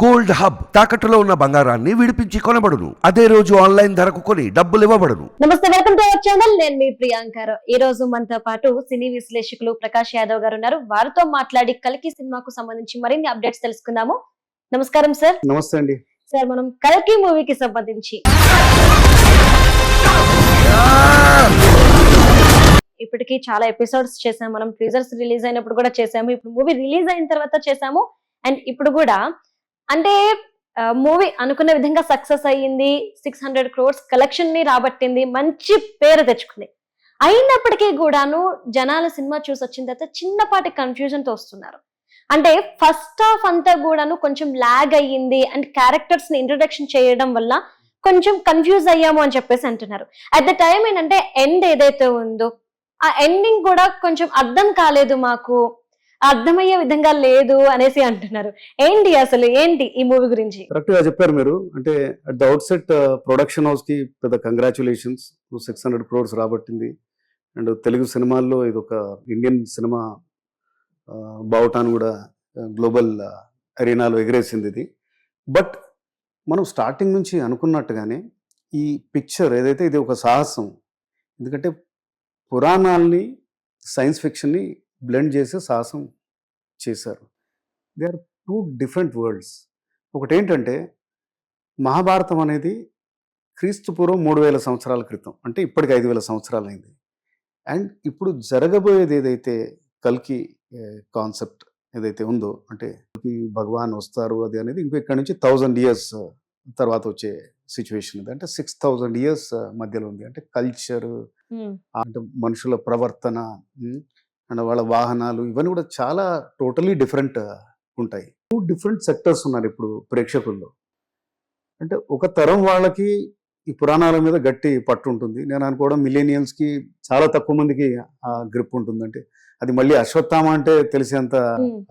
Gold hub తాకట్టులో ఉన్న బంగారాన్ని విడిపించి కొనబడును. అదే రోజు ఆన్లైన్ ధరకు కొని డబ్బులు ఇవ్వబడును. నమస్తే వెల్కమ్ టు అవర్ ఛానల్. నేను మీ ప్రియాంకర్ ఈ రోజు మనతో పాటు సినీ విశ్లేషకులు ప్రకాష్ యాదవ్ గారు ఉన్నారు. వారితో మాట్లాడి కల్కి సినిమాకు సంబంధించి మరిన్ని అప్డేట్స్ తెలుసుకుందాము. నమస్కారం సార్. నమస్తే అండి. సార్ మనం కల్కి మూవీకి సంబంధించి. ఇప్పటికి చాలా ఎపిసోడ్స్ చేసాం. మనం టీజర్స్ రిలీజ్ అయినప్పుడు కూడా చేసాము. ఇప్పుడు మూవీ రిలీజ్ అయిన తర్వాత చేసాము. అండ్ ఇప్పుడు కూడా అంటే మూవీ అనుకున్న విధంగా సక్సెస్ అయ్యింది సిక్స్ హండ్రెడ్ క్రోర్స్ కలెక్షన్ని రాబట్టింది మంచి పేరు తెచ్చుకుంది. అయినప్పటికీ కూడాను జనాలు సినిమా చూసి వచ్చిన తర్వాత చిన్నపాటి కన్ఫ్యూజన్తో వస్తున్నారు. అంటే ఫస్ట్ హాఫ్ అంతా కూడాను కొంచెం లాగ్ అయ్యింది అండ్ క్యారెక్టర్స్ని ఇంట్రొడక్షన్ చేయడం వల్ల కొంచెం కన్ఫ్యూజ్ అయ్యాము అని చెప్పేసి అంటున్నారు. అట్ ద టైం ఏంటంటే ఎండ్ ఏదైతే ఉందో ఆ ఎండింగ్ కూడా కొంచెం అర్థం కాలేదు మాకు. అర్థమయ్యే విధంగా లేదు అనేసి అంటున్నారు. ఏంటి అసలు ఏంటి ఈ మూవీ గురించి? కరెక్ట్గా చెప్పారు మీరు. అంటే at the outset production హౌస్కి పెద్ద కంగ్రాచులేషన్స్ సిక్స్ హండ్రెడ్ క్రోర్స్ రాబట్టింది. అండ్ తెలుగు సినిమాల్లో ఇది ఒక ఇండియన్ సినిమా uh, బావుటాను కూడా uh, గ్లోబల్ అరీనాలో uh, ఎగిరేసింది ఇది. బట్ మనం స్టార్టింగ్ నుంచి అనుకున్నట్టుగానే ఈ పిక్చర్ ఏదైతే ఇది ఒక సాహసం ఎందుకంటే పురాణాల్ని సైన్స్ ఫిక్షన్ని బ్లెండ్ చేసి సాహసం చేశారు. They are two different worlds ఒకటి ఏంటంటే మహాభారతం అనేది క్రీస్తు పూర్వం మూడు వేల సంవత్సరాల క్రితం అంటే ఇప్పటికి ఐదు వేల సంవత్సరాలు అయింది అండ్ ఇప్పుడు జరగబోయేది ఏదైతే కల్కి కాన్సెప్ట్ ఏదైతే ఉందో అంటే భగవాన్ వస్తారు అది అనేది ఇంకో ఇక్కడ నుంచి థౌజండ్ ఇయర్స్ తర్వాత వచ్చే సిచ్యువేషన్ ఇది. అంటే సిక్స్ థౌజండ్ ఇయర్స్ మధ్యలో ఉంది. అంటే కల్చర్ అంటే మనుషుల ప్రవర్తన అండ్ వాళ్ళ వాహనాలు ఇవన్నీ కూడా చాలా టోటలీ డిఫరెంట్ ఉంటాయి. టూ డిఫరెంట్ సెక్టర్స్ ఉన్నారు ఇప్పుడు ప్రేక్షకుల్లో. అంటే ఒక తరం వాళ్ళకి ఈ పురాణాల మీద గట్టి పట్టు ఉంటుంది. నేను అనుకోవడం millennials కి చాలా తక్కువ మందికి ఆ గ్రిప్ ఉంటుంది అంటే అది మళ్ళీ అశ్వత్థామ అంటే తెలిసేంత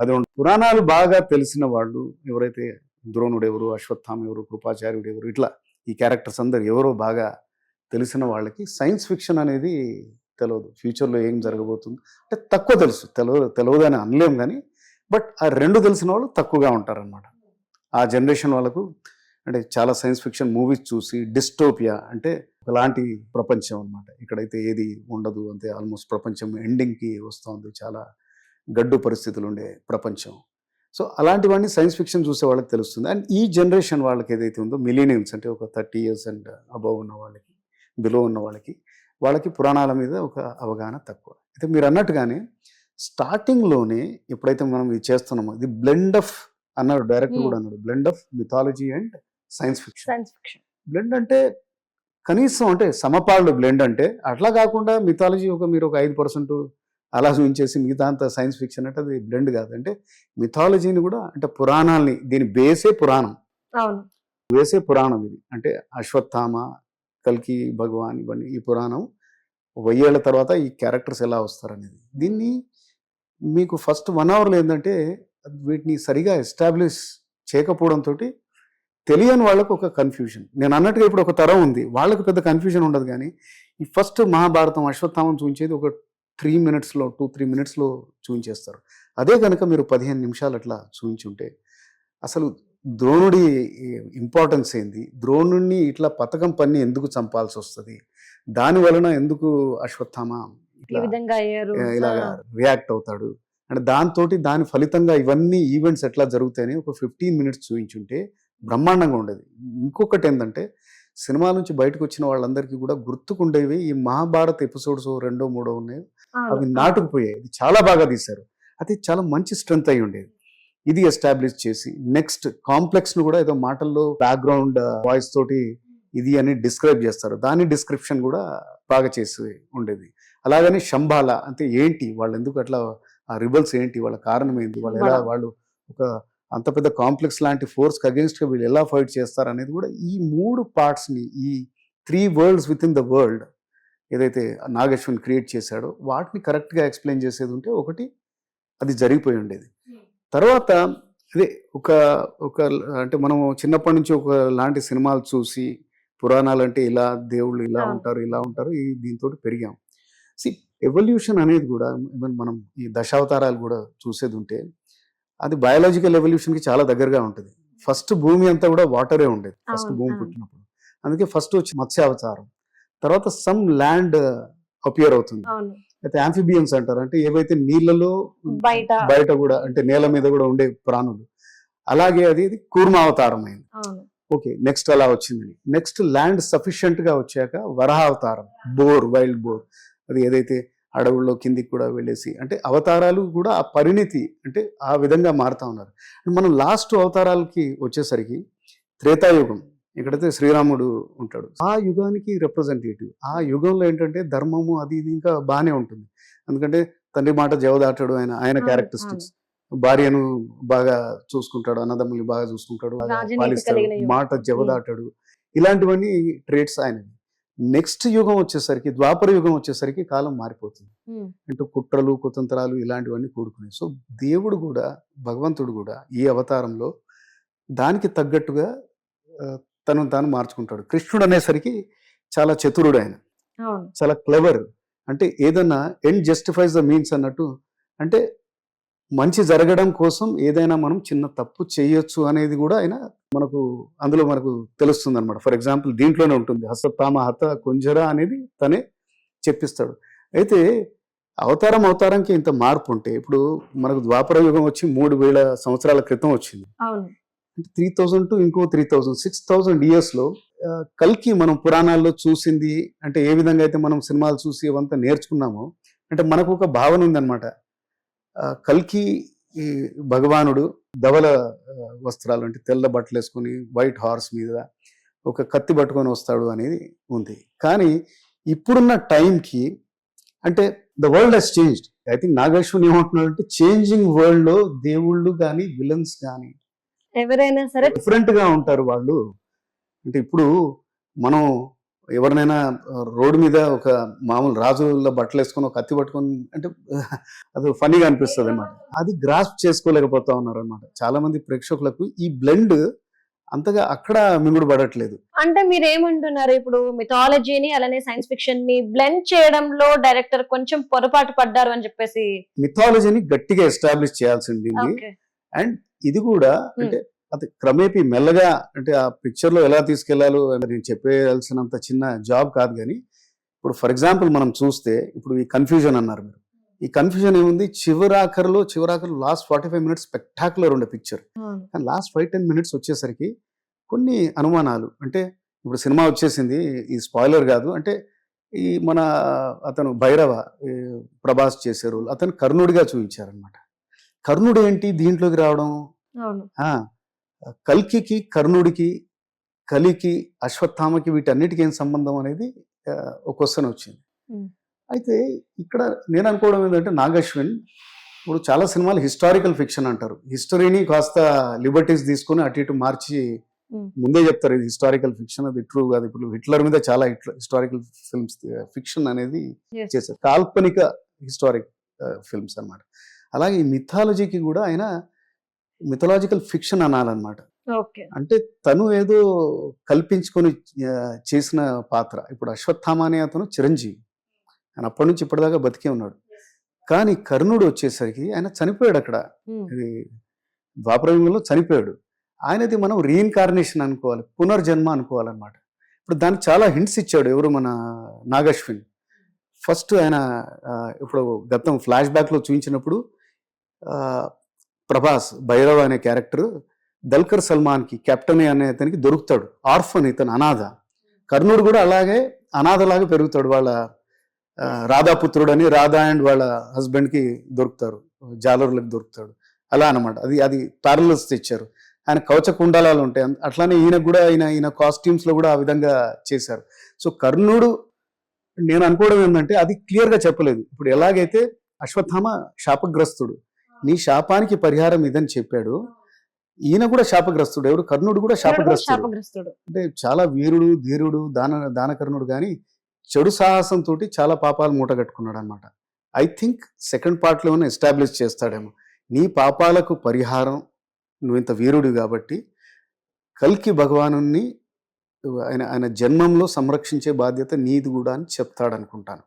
అది పురాణాలు బాగా తెలిసిన వాళ్ళు ఎవరైతే ద్రోణుడు ఎవరు అశ్వత్థామ ఎవరు కృపాచార్యుడు ఎవరు ఇట్లా ఈ క్యారెక్టర్స్ అందరు ఎవరో బాగా తెలిసిన వాళ్ళకి సైన్స్ ఫిక్షన్ అనేది తెలియదు ఫ్యూచర్లో ఏం జరగబోతుంది? అంటే తక్కువ తెలుసు. తెలియదు తెలియదు అని అనలేము కానీ బట్ ఆ రెండు తెలిసిన వాళ్ళు తక్కువగా ఉంటారనమాట ఆ జనరేషన్ వాళ్ళకు అంటే చాలా సైన్స్ ఫిక్షన్ మూవీస్ చూసి డిస్టోపియా అంటే ఒకలాంటి ప్రపంచం అన్నమాట. ఇక్కడైతే ఏది ఉండదు. అంతే ఆల్మోస్ట్ ప్రపంచం ఎండింగ్కి వస్తుంది. చాలా గడ్డు పరిస్థితులు ఉండే ప్రపంచం. సో అలాంటివన్నీ సైన్స్ ఫిక్షన్ చూసే వాళ్ళకి తెలుస్తుంది. అండ్ ఈ జనరేషన్ వాళ్ళకి ఏదైతే ఉందో మిలీనియమ్స్ అంటే ఒక థర్టీ ఇయర్స్ అండ్ అబవ్ ఉన్న వాళ్ళకి బిలో ఉన్న వాళ్ళకి వాళ్ళకి పురాణాల మీద ఒక అవగాహన తక్కువ. అయితే మీరు అన్నట్టుగానే స్టార్టింగ్లోనే ఎప్పుడైతే మనం ఇది చేస్తున్నామో ఇది బ్లెండ్ ఆఫ్ అన్నాడు డైరెక్టర్ Hmm. కూడా అన్నాడు blend of mythology and science fiction science fiction blend అంటే కనీసం అంటే సమపాళ్ళు బ్లెండ్ అంటే అట్లా కాకుండా మిథాలజీ ఒక మీరు ఒక ఐదు పర్సెంట్ అలా చూపించేసి మిగతా అంత సైన్స్ ఫిక్షన్ అంటే అది బ్లెండ్ కాదు. అంటే మిథాలజీని కూడా అంటే పురాణాల్ని దీని బేసే పురాణం. అవును. వేసే పురాణం ఇది. అంటే అశ్వత్థామ కల్కి భగవాన్ ఇవన్నీ ఈ పురాణం వెయ్యేళ్ళ తర్వాత ఈ క్యారెక్టర్స్ ఎలా వస్తారనేది. దీన్ని మీకు ఫస్ట్ వన్ అవర్లో ఏంటంటే వీటిని సరిగా ఎస్టాబ్లిష్ చేయకపోవడంతో తెలియని వాళ్ళకు ఒక కన్ఫ్యూజన్ నేను అన్నట్టుగా ఇప్పుడు ఒక తరం ఉంది. వాళ్ళకు పెద్ద కన్ఫ్యూజన్ ఉండదు కానీ ఈ ఫస్ట్ మహాభారతం అశ్వత్థామం చూపించేది ఒక త్రీ మినిట్స్లో టూ త్రీ మినిట్స్లో చూపించేస్తారు. అదే కనుక మీరు పదిహేను నిమిషాలు అట్లా చూపించుంటే అసలు ద్రోణుడి ఇంపార్టెన్స్ ఏంది? ద్రోణుడిని ఇట్లా పథకం పన్ని ఎందుకు చంపాల్సి వస్తుంది? దాని వలన ఎందుకు అశ్వత్థామ ఇలాగా రియాక్ట్ అవుతాడు. అంటే దాంతో దాని ఫలితంగా ఇవన్నీ ఈవెంట్స్ ఎట్లా జరుగుతాయని ఒక ఫిఫ్టీన్ మినిట్స్ చూపించుంటే బ్రహ్మాండంగా ఉండేది. ఇంకొకటి ఏంటంటే సినిమా నుంచి బయటకు వచ్చిన వాళ్ళందరికీ కూడా గుర్తుకుండేవి ఈ మహాభారత్ ఎపిసోడ్స్ రెండో మూడో ఉన్నాయి. అవి నాటుకుపోయాయి. ఇది చాలా బాగా తీశారు. అది చాలా మంచి స్ట్రెంగ్త్ అయి ఉండేది. ఇది ఎస్టాబ్లిష్ చేసి నెక్స్ట్ కాంప్లెక్స్ను కూడా ఏదో మాటల్లో బ్యాక్గ్రౌండ్ వాయిస్ తోటి ఇది అని డిస్క్రైబ్ చేస్తారు. దాని డిస్క్రిప్షన్ కూడా బాగా చేసి ఉండేది. అలాగని శంబాల అంటే ఏంటి? వాళ్ళు ఎందుకు అట్లా ఆ రిబల్స్ ఏంటి? వాళ్ళ కారణం ఏంటి? వాళ్ళు ఎలా. వాళ్ళు ఒక అంత పెద్ద కాంప్లెక్స్ లాంటి ఫోర్స్ అగేన్స్ట్ వీళ్ళు ఎలా ఫైట్ చేస్తారు అనేది కూడా ఈ మూడు parts ని ఈ three worlds with in the world ఏదైతే నాగేశ్వన్ క్రియేట్ చేశాడో వాటిని కరెక్ట్గా ఎక్స్ప్లెయిన్ చేసేది ఉంటే ఒకటి అది జరిగిపోయి ఉండేది. తర్వాత అదే ఒక ఒక అంటే మనం చిన్నప్పటి నుంచి ఒక లాంటి సినిమాలు చూసి పురాణాలు అంటే ఇలా దేవుళ్ళు ఇలా. ఉంటారు ఇలా ఉంటారు ఈ దీంతో పెరిగాం. సి ఎవల్యూషన్ అనేది కూడా even మనం ఈ దశావతారాలు కూడా చూసేది ఉంటే అది బయాలజికల్ ఎవల్యూషన్కి చాలా దగ్గరగా ఉంటుంది. ఫస్ట్ భూమి అంతా కూడా వాటరే ఉండేది ఫస్ట్ భూమి. పుట్టినప్పుడు. అందుకే ఫస్ట్ వచ్చి మత్స్యావతారం. తర్వాత సమ్ ల్యాండ్ అపియర్ అవుతుంది. అయితే ఆంఫిబియన్స్ అంటారు. అంటే ఏవైతే నీళ్ళలో బయట బయట కూడా అంటే నేల మీద కూడా ఉండే ప్రాణులు అలాగే అది ఇది కూర్మావతారం అయింది ఓకే నెక్స్ట్ అలా వచ్చింది నెక్స్ట్ ల్యాండ్ సఫిషియెంట్గా వచ్చాక వరహావతారం బోర్ వైల్డ్ బోర్ అది ఏదైతే అడవుల్లో కిందికి కూడా వెళ్ళేసి అంటే అవతారాలు కూడా ఆ పరిణితి అంటే ఆ విధంగా మారుతా ఉన్నారు. మనం లాస్ట్ అవతారాలకి వచ్చేసరికి త్రేతాయుగం. ఇక్కడైతే శ్రీరాముడు ఉంటాడు. ఆ యుగానికి రిప్రజెంటేటివ్ ఆ యుగంలో ఏంటంటే ధర్మము అది ఇది ఇంకా బాగానే ఉంటుంది. ఎందుకంటే తండ్రి మాట జవదాటాడు ఆయన ఆయన క్యారెక్టరిస్టిక్స్ భార్యను బాగా చూసుకుంటాడు అన్నదమ్ముల్ని బాగా చూసుకుంటాడు పాలిస్తాడు. మాట జవదాటాడు ఇలాంటివన్నీ ట్రేట్స్ ఆయనవి. నెక్స్ట్ యుగం వచ్చేసరికి ద్వాపర యుగం వచ్చేసరికి కాలం మారిపోతుంది. అంటే కుట్రలు కుతంత్రాలు ఇలాంటివన్నీ కూడుకున్నాయి సో దేవుడు కూడా భగవంతుడు కూడా ఈ అవతారంలో దానికి తగ్గట్టుగా ఆ, తనను తాను మార్చుకుంటాడు. కృష్ణుడు అనేసరికి చాలా చతురుడు ఆయన. చాలా క్లెవర్ అంటే ఏదన్నా ఎండ్ జస్టిఫైస్ ద మీన్స్ అన్నట్టు. అంటే మంచి జరగడం కోసం ఏదైనా మనం చిన్న తప్పు చేయొచ్చు అనేది కూడా ఆయన మనకు అందులో మనకు తెలుస్తుంది అనమాట ఫర్ ఎగ్జాంపుల్ దీంట్లోనే ఉంటుంది. హసతామ హత కుంజర అనేది తనే చెప్పిస్తాడు. అయితే అవతారం అవతారంకి ఇంత మార్పు ఉంటే ఇప్పుడు మనకు ద్వాపర యుగం వచ్చి మూడు వేల సంవత్సరాల క్రితం వచ్చింది. అంటే త్రీ థౌజండ్ టు ఇంకో త్రీ థౌజండ్ సిక్స్ థౌజండ్ ఇయర్స్లో కల్కి మనం పురాణాల్లో చూసింది అంటే ఏ విధంగా అయితే మనం సినిమాలు చూసి అవంతా నేర్చుకున్నామో అంటే మనకు ఒక భావన ఉందన్నమాట. కల్కి ఈ భగవానుడు ధవల వస్త్రాలు అంటే తెల్ల బట్టలు వేసుకొని వైట్ హార్స్ మీద ఒక కత్తి పట్టుకొని వస్తాడు అనేది ఉంది. కానీ ఇప్పుడున్న టైంకి అంటే the world has changed I think నాగేశ్వరుని ఏమంటున్నాడు అంటే చేంజింగ్ వరల్డ్లో దేవుళ్ళు కానీ విలన్స్ కానీ ఎవరైనా సరే డిఫరెంట్గా ఉంటారు వాళ్ళు. అంటే ఇప్పుడు మనం ఎవరినైనా రోడ్డు మీద ఒక మామూలు రాజుల బట్టలు వేసుకొని ఒక కత్తి పట్టుకొని అంటే అది ఫనీగా అనిపిస్తుంది అనమాట అది గ్రాస్ప్ చేసుకోలేకపోతా ఉన్నారు అనమాట చాలా మంది ప్రేక్షకులకు ఈ బ్లెండ్ అంతగా అక్కడ మింగుడు పడట్లేదు. అంటే మీరు ఏమంటున్నారు ఇప్పుడు మిథాలజీని అలానే సైన్స్ ఫిక్షన్ని బ్లెండ్ చేయడంలో డైరెక్టర్ కొంచెం పొరపాటు పడ్డారు అని చెప్పేసి మిథాలజీని గట్టిగా ఎస్టాబ్లిష్ చేయాల్సింది అండ్ ఇది కూడా అంటే అది క్రమేపీ మెల్లగా అంటే ఆ పిక్చర్లో ఎలా తీసుకెళ్ళాలో అని నేను చెప్పేయాల్సినంత చిన్న జాబ్ కాదు కానీ ఇప్పుడు ఫర్ ఎగ్జాంపుల్ మనం చూస్తే ఇప్పుడు ఈ కన్ఫ్యూజన్ అన్నారు మీరు. ఈ కన్ఫ్యూజన్ ఏముంది? చివరాఖరులో చివరాఖరు last forty five minutes spectacular ఉండే పిక్చర్ కానీ లాస్ట్ ఫైవ్ టెన్ మినిట్స్ వచ్చేసరికి కొన్ని అనుమానాలు. అంటే ఇప్పుడు సినిమా వచ్చేసింది ఈ స్పాయిలర్ కాదు. అంటే ఈ మన అతను భైరవ ప్రభాస్ చేసే రోల్ అతను కర్ణుడిగా చూపించారనమాట కర్ణుడు ఏంటి దీంట్లోకి రావడం? కల్కికి కర్ణుడికి కలికి అశ్వత్థామకి వీటన్నిటికి ఏం సంబంధం అనేది ఒక క్వశ్చన్ వచ్చింది. అయితే ఇక్కడ నేను అనుకోవడం ఏంటంటే నాగశ్విన్ ఇప్పుడు చాలా సినిమాలు హిస్టారికల్ ఫిక్షన్ అంటారు. హిస్టరీని కాస్త లిబర్టీస్ తీసుకొని అటు ఇటు మార్చి. ముందే చెప్తారు ఇది హిస్టారికల్ ఫిక్షన్ అది ట్రూ కాదు. ఇప్పుడు హిట్లర్ మీద చాలా హిస్టారికల్ ఫిల్మ్స్ ఫిక్షన్ అనేది. చేశారు. కాల్పనిక హిస్టారిక్ ఫిల్మ్స్ అన్నమాట. అలాగే ఈ మిథాలజీకి కూడా ఆయన మిథలాజికల్ ఫిక్షన్ అనాలన్నమాట. అంటే తను ఏదో కల్పించుకొని చేసిన పాత్ర. ఇప్పుడు అశ్వత్థామ అనే అతను చిరంజీవి. ఆయన అప్పటి నుంచి ఇప్పటిదాకా బతికే ఉన్నాడు. కానీ కర్ణుడు వచ్చేసరికి ఆయన చనిపోయాడు అక్కడ. ఇది ద్వాపరయుగంలో చనిపోయాడు. ఆయనది మనం రీఇన్కార్నేషన్ అనుకోవాలి పునర్జన్మ అనుకోవాలన్నమాట. ఇప్పుడు దానికి చాలా హింట్స్ ఇచ్చాడు ఎవరు మన నాగశ్విన్. ఫస్ట్ ఆయన ఆ, ఇప్పుడు గతం ఫ్లాష్ బ్యాక్లో చూపించినప్పుడు ప్రభాస్ భైరవ్ అనే క్యారెక్టర్. దల్కర్ సల్మాన్కి కెప్టెన్ అనే అతనికి దొరుకుతాడు. ఆర్ఫన్ ఇతను అనాథ. కర్ణుడు కూడా అలాగే అనాథలాగా పెరుగుతాడు. వాళ్ళ రాధాపుత్రుడు అని రాధా అండ్ వాళ్ళ హస్బెండ్కి దొరుకుతారు. జాలరులకు దొరుకుతాడు. అలా అనమాట అది అది ప్యారలల్స్ తెచ్చారు. ఆయన కవచ కుండలాలు ఉంటాయి. అట్లానే ఈయన కూడా ఈయన ఈయన కాస్ట్యూమ్స్లో కూడా ఆ విధంగా చేశారు. సో కర్ణుడు నేను అనుకోవడం ఏంటంటే అది క్లియర్గా చెప్పలేదు. ఇప్పుడు ఎలాగైతే అశ్వత్థామ శాపగ్రస్తుడు నీ శాపానికి పరిహారం ఇదని చెప్పాడు. ఈయన కూడా శాపగ్రస్తుడు ఎవడు? కర్ణుడు కూడా శాపగ్రస్తుడు. అంటే చాలా వీరుడు ధీరుడు దాన దానకర్ణుడు కానీ చెడు సాహసంతో చాలా పాపాలు మూట కట్టుకున్నాడు అనమాట ఐ థింక్ సెకండ్ పార్ట్లో ఏమైనా ఎస్టాబ్లిష్ చేస్తాడేమో. నీ పాపాలకు పరిహారం నువ్వు ఇంత వీరుడు కాబట్టి కల్కి భగవాను ఆయన ఆయన జన్మంలో సంరక్షించే బాధ్యత నీది కూడా అని చెప్తాడు అనుకుంటాను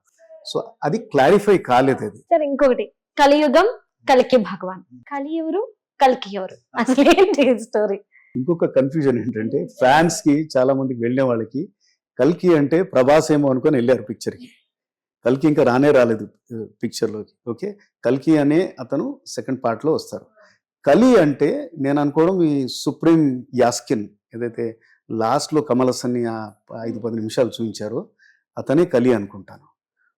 సో అది క్లారిఫై కాలేదు అది. సరే ఇంకొకటి. కలియుగం కలికి భగవాన్. కలి ఎవరు? కలికి ఎవరు? అసలేంటి స్టోరీ ఇంకొక కన్ఫ్యూజన్ ఏంటంటే ఫ్యాన్స్కి చాలా మందికి వెళ్ళిన వాళ్ళకి కల్కి అంటే ప్రభాస్ ఏమో అనుకొని వెళ్ళారు పిక్చర్కి. కల్కి ఇంకా రానే రాలేదు పిక్చర్లోకి. ఓకే? కల్కి అనే అతను సెకండ్ పార్ట్లో వస్తారు. కలి అంటే నేను అనుకోవడం ఈ సుప్రీం యాస్కిన్ ఏదైతే లాస్ట్లో కమల్ ఆ ఐదు పది నిమిషాలు చూపించారో అతనే కలి అనుకుంటాను.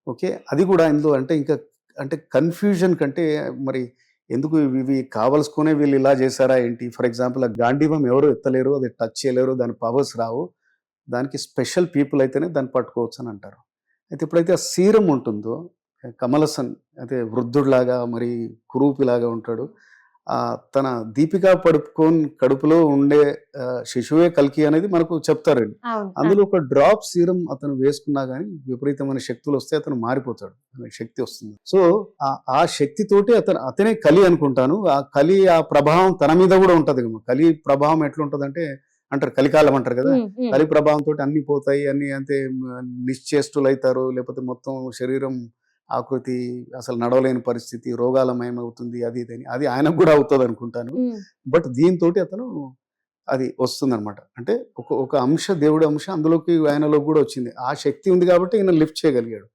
ఓకే? అది కూడా ఇందులో అంటే ఇంకా అంటే కన్ఫ్యూజన్ కంటే మరి ఎందుకు ఇవి కావలసుకునే వీళ్ళు ఇలా చేశారా ఏంటి? ఫర్ ఎగ్జాంపుల్ ఆ గాంధీవం ఎవరు ఎత్తలేరు అది టచ్ చేయలేరు దాని పవర్స్ రావు. దానికి స్పెషల్ పీపుల్ అయితేనే దాన్ని పట్టుకోవచ్చు అని అంటారు. అయితే ఎప్పుడైతే ఆ సీరం ఉంటుందో కమలసన్ అయితే వృద్ధుడిలాగా మరి కురూపిలాగా ఉంటాడు. తన దీపికా పడుకోన్ కడుపులో ఉండే శిశువే కల్కి అనేది మనకు చెప్తారండి. అందులో ఒక డ్రాప్ సీరం అతను వేసుకున్నా కానీ విపరీతమైన శక్తులు వస్తే అతను మారిపోతాడు. శక్తి వస్తుంది. సో ఆ- శక్తితోటి అతను అతనే కలి అనుకుంటాను. ఆ కలి ఆ ప్రభావం తన మీద కూడా ఉంటది. కలి ప్రభావం ఎట్లుంటదంటే అంటారు కలికాలం అంటారు కదా. కలి ప్రభావంతో అన్ని పోతాయి అన్ని అంతే నిశ్చేష్టులు అవుతారు లేకపోతే మొత్తం శరీరం ఆకృతి అసలు నడవలేని పరిస్థితి రోగాలమయం అవుతుంది అది ఇది అని అది ఆయనకు కూడా అవుతుంది అనుకుంటాను. బట్ దీంతో అతను అది వస్తుందన్నమాట. అంటే ఒక ఒక అంశ దేవుడి అంశం అందులోకి ఆయనలో కూడా వచ్చింది. ఆ శక్తి ఉంది కాబట్టి ఈయన లిఫ్ట్ చేయగలిగాడు.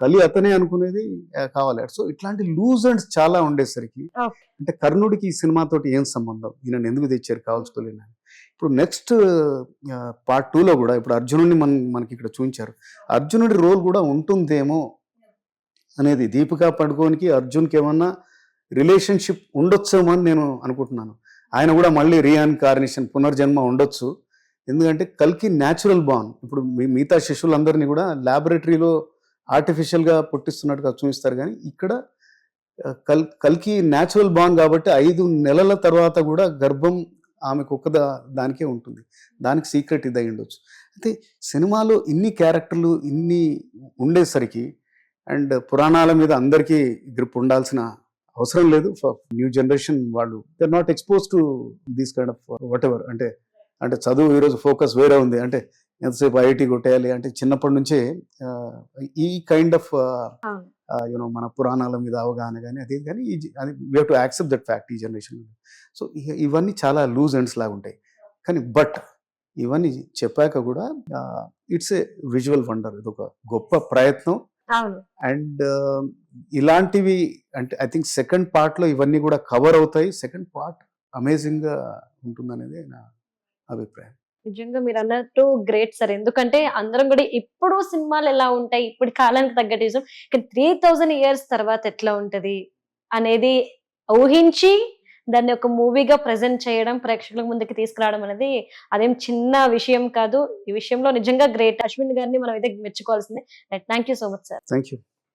కలి అతనే అనుకునేది కావాలి. సో ఇట్లాంటి లూజ్ అండ్స్ చాలా ఉండేసరికి. అంటే కర్ణుడికి ఈ సినిమాతోటి ఏం సంబంధం? ఈయన ఎందుకు తెచ్చారు కావాల్సుకోలేని ఇప్పుడు నెక్స్ట్ పార్ట్ టూలో కూడా ఇప్పుడు అర్జునుడిని మన మనకి ఇక్కడ చూపించారు. అర్జునుడి రోల్ కూడా ఉంటుందేమో అనేది దీపికా పడుకోనికి అర్జున్కి ఏమన్నా రిలేషన్షిప్ ఉండొచ్చేమో అని నేను అనుకుంటున్నాను. ఆయన కూడా మళ్ళీ రీఇన్కార్నేషన్ పునర్జన్మ ఉండొచ్చు. ఎందుకంటే కల్కి న్యాచురల్ బాన్ ఇప్పుడు మీ మిగతా శిష్యులందరినీ కూడా ల్యాబొరేటరీలో ఆర్టిఫిషియల్గా పుట్టిస్తున్నట్టుగా చూపిస్తారు కానీ ఇక్కడ కల్ కల్కి న్యాచురల్ బాన్ కాబట్టి ఐదు నెలల తర్వాత కూడా గర్భం ఆమెకు ఒక్క దానికే ఉంటుంది. దానికి సీక్రెట్ ఇది అయి ఉండొచ్చు. అయితే సినిమాలో ఇన్ని క్యారెక్టర్లు ఇన్ని ఉండేసరికి అండ్ పురాణాల మీద అందరికీ గ్రిప్ ఉండాల్సిన అవసరం లేదు. న్యూ జనరేషన్ వాళ్ళు they not expose to these kind of whatever అంటే అంటే చదువు ఈరోజు ఫోకస్ వేరే ఉంది. అంటే ఎంతసేపు ఐఐటి కొట్టేయాలి అంటే చిన్నప్పటి నుంచే ఈ కైండ్ ఆఫ్ యూనో మన పురాణాల మీద అవగాహన కానీ అది కానీ ఈ అది we to accept that fact ఈ జనరేషన్ సో ఇవన్నీ చాలా లూజ్ ఎండ్స్ లాగా ఉంటాయి. కానీ బట్ ఇవన్నీ చెప్పాక కూడా ఇట్స్ ఏ విజువల్ వండర్ ఇది ఒక గొప్ప ప్రయత్నం. అండ్ ఇలాంటివి అంటే ఐ థింక్ సెకండ్ పార్ట్లో ఇవన్నీ కూడా కవర్ అవుతాయి. సెకండ్ పార్ట్ అమేజింగ్గా ఉంటుందనేది నా అభిప్రాయం. నిజంగా మీరు అన్నట్టు గ్రేట్ సార్. ఎందుకంటే అందరం కూడా ఇప్పుడు సినిమాలు ఎలా ఉంటాయి ఇప్పుడు కాలానికి తగ్గట్టు చూసాం కానీ త్రీ థౌజండ్ ఇయర్స్ తర్వాత ఎట్లా ఉంటది అనేది ఊహించి దాన్ని ఒక మూవీగా ప్రజెంట్ చేయడం ప్రేక్షకుల ముందుకు తీసుకురావడం అనేది అదేం చిన్న విషయం కాదు. ఈ విషయంలో నిజంగా గ్రేట్. అశ్విన్ గారిని మనం అయితే మెచ్చుకోవాల్సిందే. Thank you so much sir. Thank you